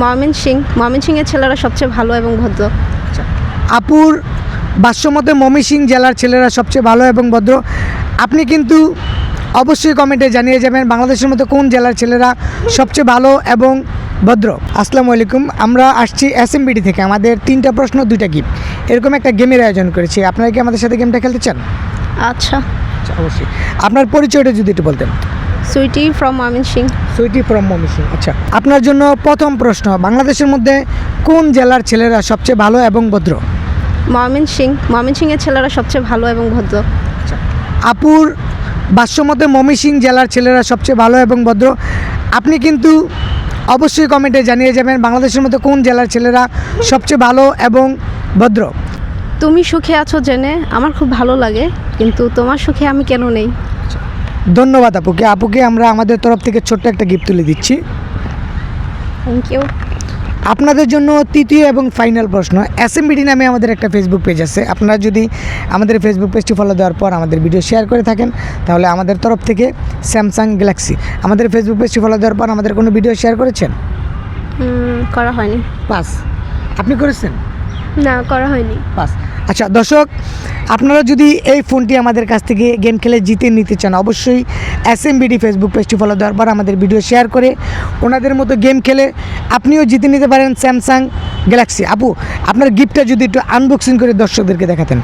ময়মন সিং ময়মন সিংয়ের ছেলেরা সবচেয়ে ভালো এবং ভদ্র। আপুর বাস্যমতে ময়মনসিং জেলার ছেলেরা সবচেয়ে ভালো এবং ভদ্র। আপনি কিন্তু অবশ্যই কমেন্টে জানিয়ে যাবেন বাংলাদেশের মধ্যে কোন জেলার ছেলেরা সবচেয়ে ভালো এবং ভদ্র। আসসালামু আলাইকুম আমরা আসছি এসএমবিডি থেকে। আমাদের তিনটা প্রশ্ন দুইটা গিফট এরকম একটা গেমের আয়োজন করেছি। আপনারা কি আমাদের সাথে গেমটা খেলতে চান? আচ্ছা। আচ্ছা, অবশ্যই। আপনার পরিচয়টা যদি একটু বলতেন। Sweety from Mymensingh Sweety from Mymensingh আচ্ছা। আপনার জন্য প্রথম প্রশ্ন বাংলাদেশের মধ্যে কোন জেলার ছেলেরা সবচেয়ে ভালো এবং ভদ্র? ময়মন সিং ময়মন সিংয়ের ছেলেরা সবচেয়ে ভালো এবং ভদ্র। আপুর বাস্যমতে মমিসিং জেলার ছেলেরা সবচেয়ে ভালো এবং ভদ্র? আপনি কিন্তু অবশ্যই কমেন্টে জানিয়ে যাবেন বাংলাদেশের মধ্যে কোন জেলার ছেলেরা সবচেয়ে ভালো এবং ভদ্র। তুমি সুখে আছো জেনে আমার খুব ভালো লাগে কিন্তু তোমার সুখে আমি কেন নেই? ধন্যবাদ আপুকে। আপুকে আমরা আমাদের তরফ থেকে ছোট্ট একটা গিফট তুলে দিচ্ছি। থ্যাংক ইউ আপনাদের জন্য তৃতীয় এবং ফাইনাল প্রশ্ন। এসএমবিডি নামে আমাদের একটা ফেসবুক পেজ আছে। আপনারা যদি আমাদের ফেসবুক পেজটি ফলো দেওয়ার পর আমাদের ভিডিও শেয়ার করে থাকেন তাহলে আমাদের তরফ থেকে স্যামসাং গ্যালাক্সি আমাদের ফেসবুক পেজটি ফলো দেওয়ার পর আমাদের কোনো ভিডিও শেয়ার করেছেন? করা হয়নি। পাস আপনি করেছেন? না, করা হয়নি। বাস। আচ্ছা দর্শক, আপনারা যদি এই ফোনটি আমাদের কাছ থেকে গেম খেলে জিতে নিতে চান, অবশ্যই S M B D Facebook পেজটি ফলো দেওয়ার পর আমাদের ভিডিও শেয়ার করে ওনাদের মতো গেম খেলে আপনিও জিতে নিতে পারেন স্যামসাং গ্যালাক্সি আপু, আপনার গিফটটা যদি একটু আনবক্সিং করে দর্শকদেরকে দেখাতেন।